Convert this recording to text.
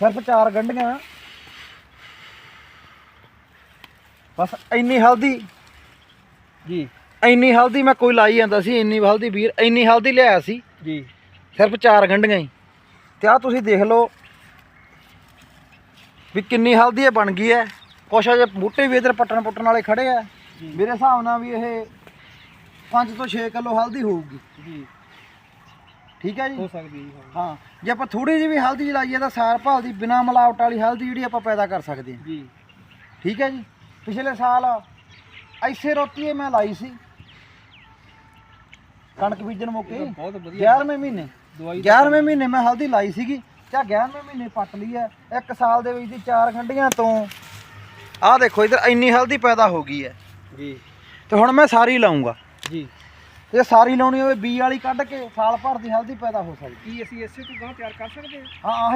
ਸਿਰਫ ਚਾਰ ਗੰਢੀਆਂ। ਬਸ ਇੰਨੀ ਹਲਦੀ। ਜੀ। ਇੰਨੀ ਹਲਦੀ ਮੈਂ ਕੋਈ ਲਾਈ ਜਾਂਦਾ ਸੀ ਇੰਨੀ ਹਲਦੀ ਵੀਰ ਇੰਨੀ ਹਲਦੀ ਲਿਆਇਆ ਸੀ। ਜੀ। ਸਿਰਫ ਚਾਰ ਗੰਢੀਆਂ ਹੀ। ਤੇ ਆ ਤੁਸੀਂ ਦੇਖ ਲਓ ਵੀ ਕਿੰਨੀ ਹਲਦੀ ਇਹ ਬਣ ਗਈ ਹੈ। ਕੁਛ ਅਜੇ ਬੂਟੇ ਵੀ ਇਧਰ ਪੱਟਣ ਪੁੱਟਣ ਵਾਲੇ ਖੜੇ ਆ। ਮੇਰੇ ਹਿਸਾਬ ਨਾਲ ਵੀ ਇਹ 5 ਤੋਂ 6 ਕਿਲੋ ਹਲਦੀ ਹੋਊਗੀ। ਜੀ। ਠੀਕ ਹੈ ਜੀ? ਹੋ ਸਕਦੀ ਹੈ ਜੀ ਹਾਂ। ਜੇ ਆਪਾਂ ਥੋੜੀ ਜਿਹੀ ਵੀ ਹਲਦੀ ਜਲਾਈਏ ਤਾਂ ਸਾਰ ਭਾਲ ਦੀ ਬਿਨਾ ਮਿਲਾਵਟ ਵਾਲੀ ਹਲਦੀ ਜਿਹੜੀ ਆਪਾਂ ਪੈਦਾ ਕਰ ਸਕਦੇ ਹਾਂ। ਜੀ। ਠੀਕ ਹੈ ਜੀ? ਪਿਛਲੇ ਸਾਲ ਐਸੇ ਰੋਤੀਏ ਮੈਂ ਲਾਈ ਸੀ। ਕਣਕ ਬੀਜਣ ਇਹ ਤਾਂ ਮੌਕੇ ਬਹੁਤ ਵਧੀਆ। 11ਵੇਂ ਮਹੀਨੇ। ਦਵਾਈ 11ਵੇਂ ਮਹੀਨੇ ਮੈਂ ਹਲਦੀ ਲਾਈ ਸੀਗੀ। ਚਾ 11ਵੇਂ ਮਹੀਨੇ ਪੱਟ ਲਈ ਹੈ। ਇੱਕ ਸਾਲ ਦੇ ਵਿੱਚ ਦੀ ਚਾਰ ਖੰਡੀਆਂ ਤੋਂ ਆਹ ਦੇਖੋ ਇਧਰ ਇੰਨੀ ਹਲਦੀ ਪੈਦਾ ਹੋ ਗਈ ਹੈ। ਜੀ। ਤੇ ਹੁਣ ਮੈਂ ਸਾਰੀ ਲਾਉਂਗਾ ਜੀ। ਜੇ ਸਾਰੀ ਲਾਉਣੀ ਹੋਵੇ ਬੀ ਵਾਲੀ ਕੱਢ ਕੇ ਸਾਲ ਭਰ ਦੀ ਹਲਦੀ ਪੈਦਾ ਹੋ ਸਕਦੀ। ਕੀ ਅਸੀਂ ਇਸੇ ਤੋਂ ਗਾਂ ਤਿਆਰ ਕਰ ਸਕਦੇ ਹਾਂ? ਹਾਂ ਆਹ